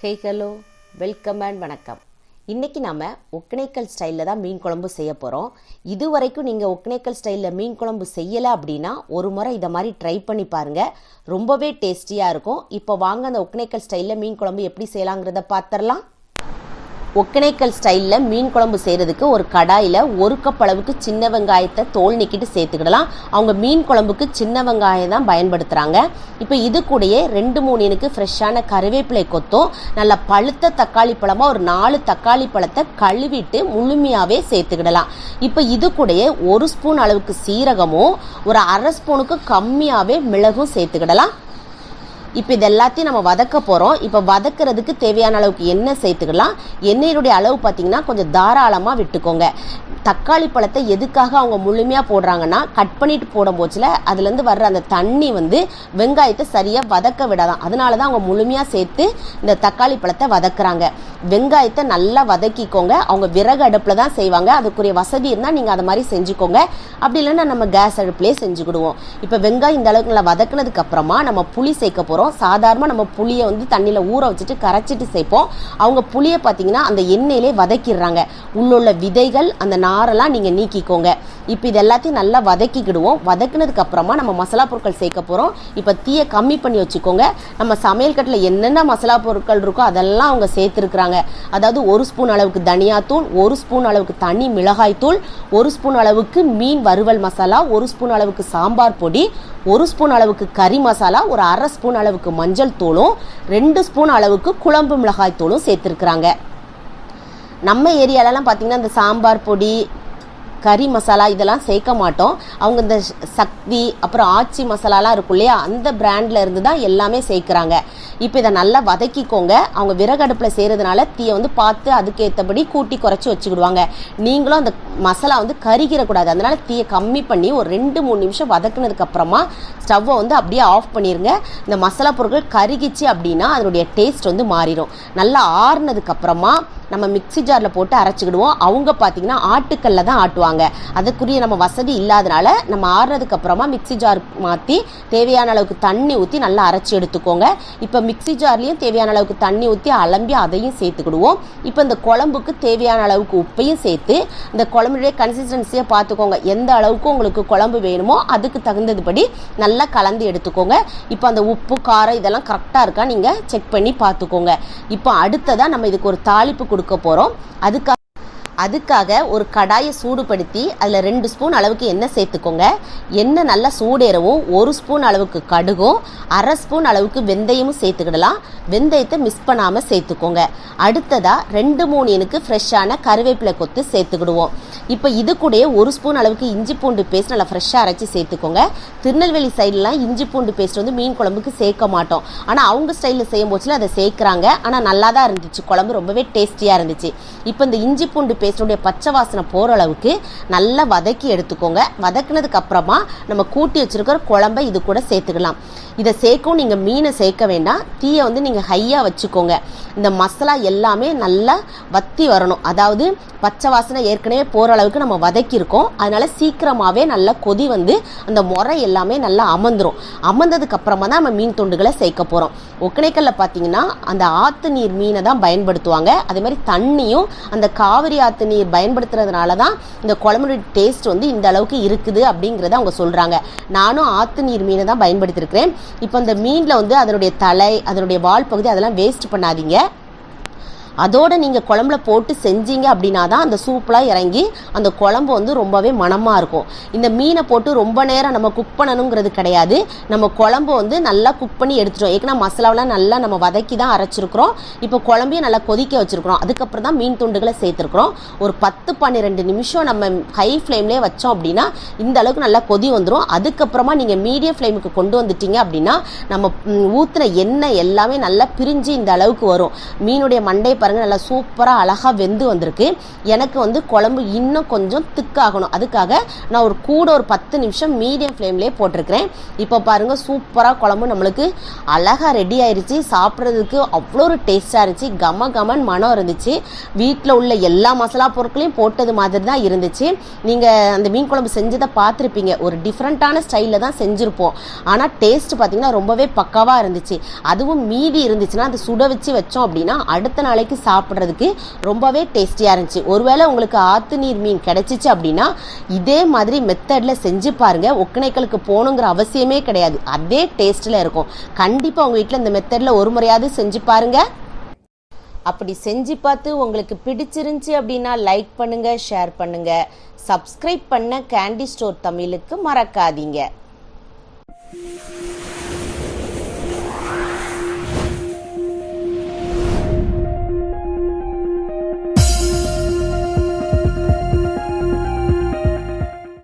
Hey hello welcome and வணக்கம். இன்றைக்கி நம்ம ஒக்கனைக்கல் ஸ்டைலில் தான் மீன் குழம்பு செய்ய போகிறோம் இது வரைக்கும் நீங்கள் ஒக்கனைக்கல் ஸ்டைலில் மீன் குழம்பு செய்யலை அப்படின்னா ஒரு முறை இதை மாதிரி ட்ரை பண்ணி பாருங்கள் ரொம்பவே டேஸ்டியாக இருக்கும். இப்போ வாங்க அந்த ஒக்கனைக்கல் ஸ்டைலில் மீன் குழம்பு எப்படி செய்யலாங்கிறத பார்த்துடலாம் ஒக்கனைக்கல் ஸ்டைலில் மீன் குழம்பு செய்கிறதுக்கு ஒரு கடாயில் ஒரு கப் அளவுக்கு சின்ன வெங்காயத்தை தோல் நிக்கிட்டு சேர்த்துக்கிடலாம். அவங்க மீன் குழம்புக்கு சின்ன வெங்காயம் தான் பயன்படுத்துகிறாங்க இப்போ இது கூடயே ரெண்டு மூணு எனக்கு ஃப்ரெஷ்ஷான கருவேப்பிலை கொத்தும் நல்ல பழுத்த தக்காளி பழமாக ஒரு நாலு தக்காளி பழத்தை கழுவிட்டு முழுமையாகவே சேர்த்துக்கிடலாம். இப்போ இது கூடயே ஒரு ஸ்பூன் அளவுக்கு சீரகமும் ஒரு அரை ஸ்பூனுக்கு கம்மியாகவே மிளகும் சேர்த்துக்கிடலாம். இப்போ இது எல்லாத்தையும் நம்ம வதக்க போகிறோம் இப்போ வதக்கிறதுக்கு தேவையான அளவுக்கு எண்ணெய் சேர்த்துக்கலாம். எண்ணெயினுடைய அளவு பார்த்திங்கன்னா கொஞ்சம் தாராளமாக விட்டுக்கோங்க. தக்காளி பழத்தை எதுக்காக அவங்க முழுமையாக போடுறாங்கன்னா கட் பண்ணிட்டு போடும் போச்சில் அதுலேருந்து வர்ற அந்த தண்ணி வந்து வெங்காயத்தை சரியாக வதக்க விடாதான் அதனால தான் அவங்க முழுமையாக சேர்த்து இந்த தக்காளி பழத்தை வதக்குறாங்க. வெங்காயத்தை நல்லா வதக்கிக்கோங்க. அவங்க விறகு அடுப்பில் தான் செய்வாங்க. அதுக்குரிய வசதி இருந்தால் நீங்கள் அதை மாதிரி செஞ்சுக்கோங்க. அப்படி இல்லைன்னா நம்ம கேஸ் அடுப்புலேயே செஞ்சுக்கிடுவோம். இப்போ வெங்காயம் இந்த அளவுக்கு நல்லா வதக்குனதுக்கு அப்புறமா நம்ம புளி சேர்க்க போகிறோம் சாதாரணமாக நம்ம புளியை வந்து தண்ணியில் ஊற வச்சுட்டு கரைச்சிட்டு சேர்ப்போம். அவங்க புளியை பார்த்தீங்கன்னா அந்த எண்ணெயிலே வதக்கிடுறாங்க. உள்ளுள்ள விதைகள் அந்த நாரெல்லாம் நீங்கள் நீக்கிக்கோங்க. இப்போ இது எல்லாத்தையும் நல்லா வதக்கிக்கிடுவோம். வதக்குனதுக்கு அப்புறமா நம்ம மசாலா பொருட்கள் சேர்க்க போகிறோம் இப்போ தீயை கம்மி பண்ணி வச்சுக்கோங்க. நம்ம சமையல் கட்டில் என்னென்ன மசாலா பொருட்கள் இருக்கோ அதெல்லாம் அவங்க சேர்த்துருக்குறாங்க. அதாவது ஒரு ஸ்பூன் அளவுக்கு தனியாத்தூள் ஒரு ஸ்பூன் அளவுக்கு தனி மிளகாய் தூள் ஒரு ஸ்பூன் அளவுக்கு மீன் வறுவல் மசாலா ஒரு ஸ்பூன் அளவுக்கு சாம்பார் பொடி ஒரு ஸ்பூன் அளவுக்கு கறி மசாலா ஒரு அரை ஸ்பூன் அளவுக்கு மஞ்சள் தூளும் ரெண்டு ஸ்பூன் அளவுக்கு குழம்பு மிளகாய் தூளும் சேர்த்துருக்குறாங்க. நம்ம ஏரியாலலாம் பார்த்தீங்கன்னா இந்த சாம்பார் பொடி கறி மசாலா இதெல்லாம் சேர்க்க மாட்டோம். அவங்க இந்த சக்தி அப்புறம் ஆச்சி மசாலாலாம் இருக்கும் இல்லையா? அந்த பிராண்டில் இருந்து தான் எல்லாமே சேர்க்குறாங்க. இப்போ இதை நல்லா வதக்கிக்கோங்க. அவங்க விறகடுப்பில் செய்கிறதுனால தீயை வந்து பார்த்து அதுக்கேற்றபடி கூட்டி குறைச்சி வச்சுக்கிடுவாங்க. நீங்களும் அந்த மசாலா வந்து கருகிடக்கூடாது அதனால் தீயை கம்மி பண்ணி ஒரு ரெண்டு மூணு நிமிஷம் வதக்குனதுக்கப்புறமா ஸ்டவ்வை வந்து அப்படியே ஆஃப் பண்ணிடுங்க இந்த மசாலா பொருட்கள் கருகிச்சு அப்படின்னா அதனுடைய டேஸ்ட் வந்து மாறிடும் நல்லா ஆறுனதுக்கப்புறமா நம்ம மிக்ஸி ஜாரில் போட்டு அரைச்சிக்கிடுவோம். அவங்க பார்த்தீங்கன்னா ஆட்டுக்கல்ல தான் ஆட்டுவாங்க. அதுக்குரிய நம்ம வசதி இல்லாதனால நம்ம ஆறுனதுக்கு அப்புறமா மிக்ஸி ஜார் மாற்றி தேவையான அளவுக்கு தண்ணி ஊற்றி நல்லா அரைச்சி எடுத்துக்கோங்க. இப்போ மிக்ஸி ஜார்லேயும் தேவையான அளவுக்கு தண்ணி ஊற்றி அலம்பி அதையும் சேர்த்துக்கிடுவோம். இப்போ இந்த குழம்புக்கு தேவையான அளவுக்கு உப்பையும் சேர்த்து இந்த குழம்புடைய கன்சிஸ்டன்சியை பார்த்துக்கோங்க எந்த அளவுக்கு உங்களுக்கு குழம்பு வேணுமோ அதுக்கு தகுந்ததுபடி நல்லா கலந்து எடுத்துக்கோங்க. இப்போ அந்த உப்பு காரம் இதெல்லாம் கரெக்டாக இருக்கா நீங்கள் செக் பண்ணி பார்த்துக்கோங்க இப்போ அடுத்ததாக நம்ம இதுக்கு ஒரு தாளிப்பு கொடுக்க போகிறோம் அதுக்காக அதுக்காக ஒரு கடாயை சூடுபடுத்தி அதில் ரெண்டு ஸ்பூன் அளவுக்கு எண்ணெய் சேர்த்துக்கோங்க. எண்ணெய் நல்லா சூடேறவும் ஒரு ஸ்பூன் அளவுக்கு கடுகும் அரை ஸ்பூன் அளவுக்கு வெந்தயமும் சேர்த்துக்கிடலாம். வெந்தயத்தை மிஸ் பண்ணாமல் சேர்த்துக்கோங்க. அடுத்ததாக ரெண்டு மூணு எனக்கு ஃப்ரெஷ்ஷான கருவேப்பிலை கொத்து சேர்த்துக்கிடுவோம். இப்போ இது கூடயே ஒரு ஸ்பூன் அளவுக்கு இஞ்சி பூண்டு பேஸ்ட் நல்லா ஃப்ரெஷ்ஷாக அரைச்சி சேர்த்துக்கோங்க. திருநெல்வேலி சைட்லாம் இஞ்சி பூண்டு பேஸ்ட் வந்து மீன் குழம்புக்கு சேர்க்க மாட்டோம். ஆனால் அவங்க ஸ்டைலில் செய்யும் போச்சுல அதை சேர்க்குறாங்க. ஆனால் நல்லா தான் இருந்துச்சு. குழம்பு ரொம்பவே டேஸ்டியாக இருந்துச்சு. இப்போ இந்த இஞ்சி பூண்டு பேஸ்ட் பேஸ்ட்டுடைய பச்சை வாசனை போகிற அளவுக்கு நல்லா வதக்கி எடுத்துக்கோங்க. வதக்குனதுக்கு அப்புறமா நம்ம கூட்டி வச்சிருக்கிற குழம்பை இது கூட சேர்த்துக்கலாம். இதை சேர்க்கவும் நீங்கள் மீனை சேர்க்க வேண்டாம். தீயை வந்து நீங்கள் ஹையாக வச்சுக்கோங்க. இந்த மசாலா எல்லாமே நல்லா வத்தி வரணும். அதாவது பச்சை வாசனை ஏற்கனவே போகிற அளவுக்கு நம்ம வதக்கியிருக்கோம். அதனால் சீக்கிரமாகவே நல்லா கொதி வந்து அந்த முறை எல்லாமே நல்லா அமர்ந்துரும். அமர்ந்ததுக்கு அப்புறமா தான் நம்ம மீன் துண்டுகளை சேர்க்க போகிறோம் ஒக்கனைக்கல்ல பார்த்தீங்கன்னா அந்த ஆற்று நீர் மீனை தான் பயன்படுத்துவாங்க. அதே மாதிரி தண்ணியும் அந்த காவிரி ஆற்று நீர் பயன்படுத்துறதுனால தான் இந்த குழம்புடைய டேஸ்ட் வந்து இந்த அளவுக்கு இருக்குது அப்படிங்கிறத அவங்க சொல்கிறாங்க நானும் ஆற்று நீர் மீனை தான் பயன்படுத்தியிருக்கிறேன். இப்போ அந்த மீனில் வந்து அதனுடைய தலை அதனுடைய வால் பகுதி அதெல்லாம் வேஸ்ட் பண்ணாதீங்க. அதோட நீங்கள் குழம்புல போட்டு செஞ்சீங்க அப்படின்னா தான் அந்த சூப்பெலாம் இறங்கி அந்த குழம்பு வந்து ரொம்பவே மணமாக இருக்கும். இந்த மீனை போட்டு ரொம்ப நேரம் நம்ம குக் பண்ணணுங்கிறது கிடையாது. நம்ம குழம்பு வந்து நல்லா குக் பண்ணி எடுத்துட்டோம். ஏற்கனவே மசாலாவெலாம் நல்லா நம்ம வதக்கி தான் அரைச்சிருக்கிறோம். இப்போ குழம்பையும் நல்லா கொதிக்க வச்சுருக்கிறோம். அதுக்கப்புறம் தான் மீன் துண்டுகளை சேர்த்துருக்குறோம். ஒரு பத்து பன்னிரெண்டு நிமிஷம் நம்ம ஹை ஃப்ளேம்லேயே வச்சோம் அப்படின்னா இந்த அளவுக்கு நல்லா கொதி வந்துடும் அதுக்கப்புறமா நீங்கள் மீடியம் ஃப்ளேமுக்கு கொண்டு வந்துட்டீங்க அப்படின்னா நம்ம ஊற்றுன எண்ணெய் எல்லாமே நல்லா பிரிஞ்சு இந்த அளவுக்கு வரும். மீனுடைய மண்டை பாருங்கள் நல்லா சூப்பராக அழகாக வெந்து வந்திருக்கு. எனக்கு வந்து குழம்பு இன்னும் கொஞ்சம் திக்காகணும். அதுக்காக நான் ஒரு கூட ஒரு பத்து நிமிஷம் மீடியம் ஃப்ளேம்லேயே போட்டிருக்கிறேன். இப்போ பாருங்கள் சூப்பராக குழம்பு நம்மளுக்கு அழகாக ரெடி ஆயிடுச்சு சாப்பிட்றதுக்கு அவ்வளோ ஒரு டேஸ்ட்டாக இருந்துச்சு. கம கமன் மனம் இருந்துச்சு. வீட்டில் உள்ள எல்லா மசாலா பொருட்களையும் போட்டது மாதிரி தான் இருந்துச்சு. நீங்கள் அந்த மீன் குழம்பு செஞ்சதை பார்த்துருப்பீங்க. ஒரு டிஃப்ரெண்ட்டான ஸ்டைலில் தான் செஞ்சுருப்போம். ஆனால் டேஸ்ட் பார்த்தீங்கன்னா ரொம்பவே பக்காவாக இருந்துச்சு. அதுவும் மீதி இருந்துச்சுன்னா அதை சுட வச்சு வச்சோம் அப்படின்னா அடுத்த நாளைக்கு சாப்பிட்றதுக்கு ரொம்பவே டேஸ்டியாக இருந்துச்சு. ஒருவேளை உங்களுக்கு ஆத்து நீர் மீன் கிடைச்சிச்சு அப்படின்னா இதே மாதிரி மெத்தடில் செஞ்சு பாருங்க. ஒக்கணைக்களுக்கு போகணுங்கிற அவசியமே கிடையாது. அதே டேஸ்ட்டில் இருக்கும். கண்டிப்பாக உங்கள் வீட்டில் இந்த மெத்தடில் ஒரு முறையாவது செஞ்சு பாருங்க. அப்படி செஞ்சு பார்த்து உங்களுக்கு பிடிச்சிருந்துச்சி அப்படின்னா லைக் பண்ணுங்கள் ஷேர் பண்ணுங்கள் சப்ஸ்கிரைப் பண்ண கேண்டி ஸ்டோர் தமிழுக்கு மறக்காதீங்க.